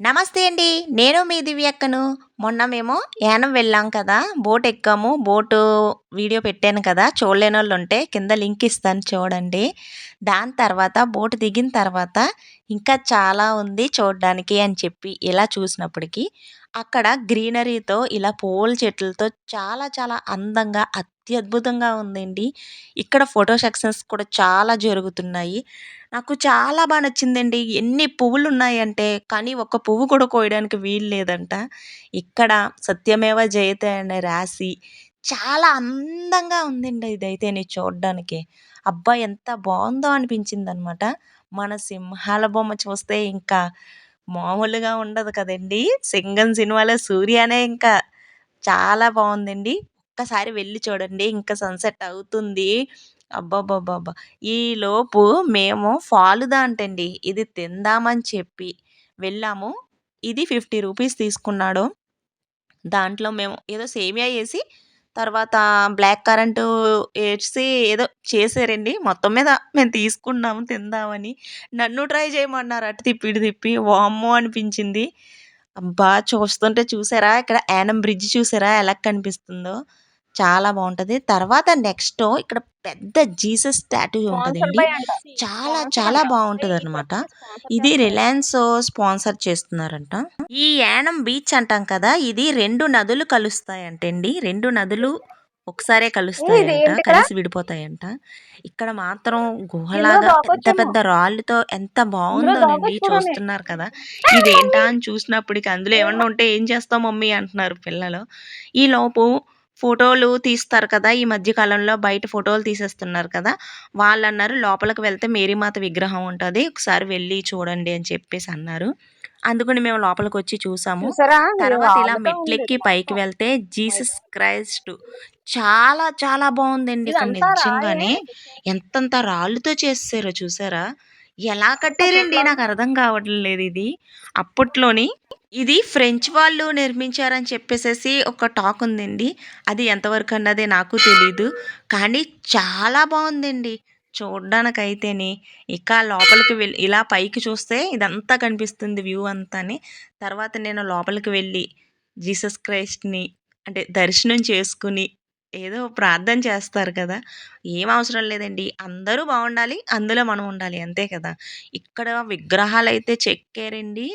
నమస్తే అండి నేను మీ దివ్యక్కను. మొన్న మేము యానం వెళ్ళాం కదా బోట్ ఎక్కాము బోటు వీడియో పెట్టాను కదా చూడలేని వాళ్ళు ఉంటే కింద లింక్ ఇస్తాను చూడండి. దాని తర్వాత బోటు దిగిన తర్వాత ఇంకా చాలా ఉంది చూడడానికి అని చెప్పి ఇలా చూసినప్పటికీ అక్కడ గ్రీనరీతో ఇలా పూల చెట్లతో చాలా చాలా అందంగా అత్యద్భుతంగా ఉందండి. ఇక్కడ ఫోటో సెక్షన్స్ కూడా చాలా జరుగుతున్నాయి. నాకు చాలా బాగా నచ్చిందండి. ఎన్ని పువ్వులు ఉన్నాయంటే కానీ ఒక్క పువ్వు కూడా కోయడానికి వీలు లేదంట. ఇక్కడ సత్యమేవ జయతే అని రాసి చాలా అందంగా ఉందండి ఇదైతే నీ చూడడానికి అబ్బా ఎంత బాగుందో అనిపించింది అనమాట మన సింహాల బొమ్మ చూస్తే ఇంకా మామూలుగా ఉండదు కదండి సింగం సినిమాలో సూర్యనే ఇంకా చాలా బాగుందండి ఒక్కసారి వెళ్ళి చూడండి ఇంకా సన్సెట్ అవుతుంది అబ్బబ్బబ్బబ్బా! ఈలోపు మేము ఫాలుదా అంటండి. ఇది తిందామని చెప్పి వెళ్ళాము. ఇది ఫిఫ్టీ రూపీస్ తీసుకున్నాడు. దాంట్లో మేము ఏదో సేమియా వేసి తర్వాత బ్లాక్ కరెంటు వేసి ఏదో చేశారండి. మొత్తం మీద మేము తీసుకున్నాము తిందామని. నన్ను ట్రై చేయమన్నారు అటు తిప్పిడు తిప్పి. వామ్మో! అనిపించింది. అబ్బా! చూస్తుంటే చూసారా ఇక్కడ యానం బ్రిడ్జ్ చూసారా ఎలా కనిపిస్తుందో? చాలా బాగుంటుంది. తర్వాత నెక్స్ట్ ఇక్కడ పెద్ద జీసస్ స్టాట్యూ ఉంటుందండి. చాలా చాలా బాగుంటుంది అనమాట ఇది రిలయన్స్ స్పాన్సర్ చేస్తున్నారంట. ఈ యానం బీచ్ అంటాం కదా ఇది రెండు నదులు కలుస్తాయంటండి. రెండు నదులు ఒకసారే కలుస్తాయంట కలిసి విడిపోతాయంట. ఇక్కడ మాత్రం గుహలాగా పెద్ద పెద్ద రాళ్ళతో ఎంత బాగుందోనండి చూస్తున్నారు కదా. ఇదేంటా అని చూసినప్పటికి అందులో ఏమన్నా ఉంటే ఏం చేస్తాం మమ్మీ అంటున్నారు పిల్లలు. ఈ లోపు ఫోటోలు తీస్తారు కదా ఈ మధ్య కాలంలో బయట ఫోటోలు తీసేస్తున్నారు కదా వాళ్ళు అన్నారు లోపలికి వెళ్తే మేరీమాత విగ్రహం ఉంటుంది ఒకసారి వెళ్ళి చూడండి అని చెప్పేసి అన్నారు. అందుకని మేము లోపలికి వచ్చి చూసాము. తర్వాత ఇలా మెట్లెక్కి పైకి వెళ్తే జీసస్ క్రైస్ట్ చాలా చాలా బాగుందండి ఇక్కడ నిజంగానే. ఎంతంత రాళ్ళతో చేసారో చూసారా? ఎలా కట్టారండి నాకు అర్థం కావట్లేదు ఇది. అప్పట్లోని ఇది ఫ్రెంచ్ వాళ్ళు నిర్మించారని చెప్పేసేసి ఒక టాక్ ఉందండి. అది ఎంతవరకు అన్నది నాకు తెలీదు. కానీ చాలా బాగుందండి. చూడ్డానికైతేనే. ఇక లోపలికి వెళ్ళి ఇలా పైకి చూస్తే ఇదంతా కనిపిస్తుంది వ్యూ అంతాని. తర్వాత నేను లోపలికి వెళ్ళి జీసస్ క్రైస్ట్ని అంటే దర్శనం చేసుకుని ఏదో ప్రార్థన చేస్తారు కదా! ఏం అవసరం లేదండి. అందరూ బాగుండాలి అందులో మనం ఉండాలి. అంతే కదా! ఇక్కడ విగ్రహాలు అయితే చెక్కారండి.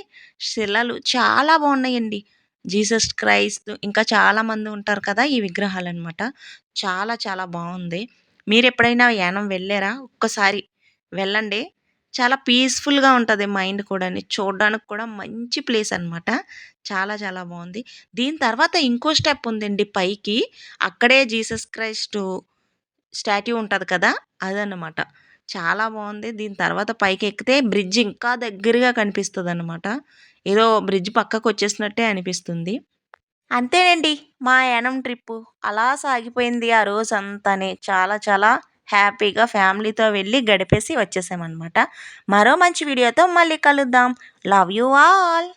శిలలు చాలా బాగున్నాయండి. జీసస్ క్రైస్ట్ ఇంకా చాలామంది ఉంటారు కదా ఈ విగ్రహాలు అనమాట చాలా చాలా బాగుంది. మీరు ఎప్పుడైనా యానం వెళ్ళారా? ఒక్కసారి వెళ్ళండి. చాలా పీస్ఫుల్గా ఉంటుంది మైండ్ కూడా చూడడానికి కూడా మంచి ప్లేస్ అనమాట చాలా చాలా బాగుంది దీని తర్వాత ఇంకో స్టెప్ ఉందండి పైకి. అక్కడే జీసస్ క్రైస్ట్ స్టాట్యూ ఉంటుంది కదా! అదనమాట చాలా బాగుంది దీని తర్వాత పైకి ఎక్కితే బ్రిడ్జ్ ఇంకా దగ్గరగా కనిపిస్తుంది అనమాట ఏదో బ్రిడ్జ్ పక్కకు వచ్చేసినట్టే అనిపిస్తుంది. అంతేనండి. మా యానం ట్రిప్పు. అలా సాగిపోయింది ఆ రోజు అంతానే చాలా చాలా హ్యాపీగా ఫ్యామిలీతో వెళ్ళి గడిపేసి వచ్చేసామన్నమాట. మరో మంచి వీడియోతో మళ్ళీ కలుద్దాం. Love you all